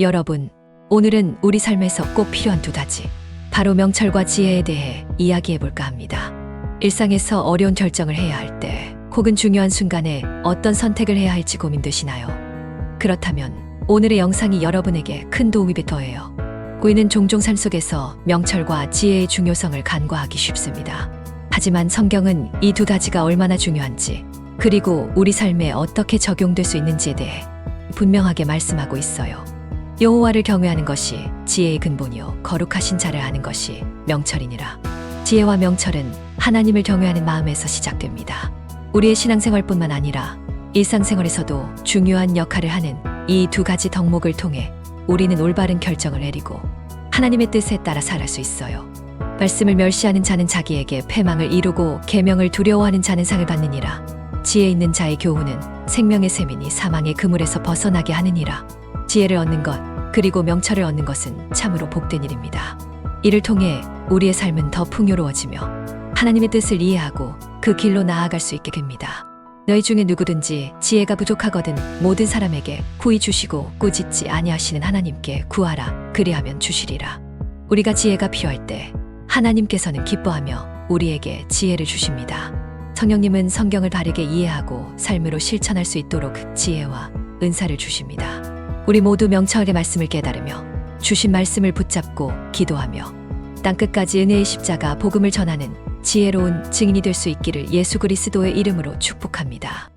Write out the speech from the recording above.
여러분, 오늘은 우리 삶에서 꼭 필요한 두 가지, 바로 명철과 지혜에 대해 이야기해 볼까 합니다. 일상에서 어려운 결정을 해야 할 때, 혹은 중요한 순간에 어떤 선택을 해야 할지 고민되시나요? 그렇다면 오늘의 영상이 여러분에게 큰 도움이 될 거예요. 우리는 종종 삶 속에서 명철과 지혜의 중요성을 간과하기 쉽습니다. 하지만 성경은 이 두 가지가 얼마나 중요한지, 그리고 우리 삶에 어떻게 적용될 수 있는지에 대해 분명하게 말씀하고 있어요. 여호와를 경외하는 것이 지혜의 근본이요 거룩하신 자를 아는 것이 명철이니라. 지혜와 명철은 하나님을 경외하는 마음에서 시작됩니다. 우리의 신앙생활뿐만 아니라 일상생활에서도 중요한 역할을 하는 이 두 가지 덕목을 통해 우리는 올바른 결정을 내리고 하나님의 뜻에 따라 살아갈 수 있어요. 말씀을 멸시하는 자는 자기에게 패망을 이루고 계명을 두려워하는 자는 상을 받느니라. 지혜 있는 자의 교훈은 생명의 셈이니 사망의 그물에서 벗어나게 하느니라. 지혜를 얻는 것 그리고 명철을 얻는 것은 참으로 복된 일입니다. 이를 통해 우리의 삶은 더 풍요로워지며 하나님의 뜻을 이해하고 그 길로 나아갈 수 있게 됩니다. 너희 중에 누구든지 지혜가 부족하거든 모든 사람에게 구히 주시고 꾸짖지 아니하시는 하나님께 구하라 그리하면 주시리라. 우리가 지혜가 필요할 때 하나님께서는 기뻐하며 우리에게 지혜를 주십니다. 성령님은 성경을 바르게 이해하고 삶으로 실천할 수 있도록 지혜와 은사를 주십니다. 우리 모두 명철하게 말씀을 깨달으며 주신 말씀을 붙잡고 기도하며 땅 끝까지 은혜의 십자가 복음을 전하는 지혜로운 증인이 될 수 있기를 예수 그리스도의 이름으로 축복합니다.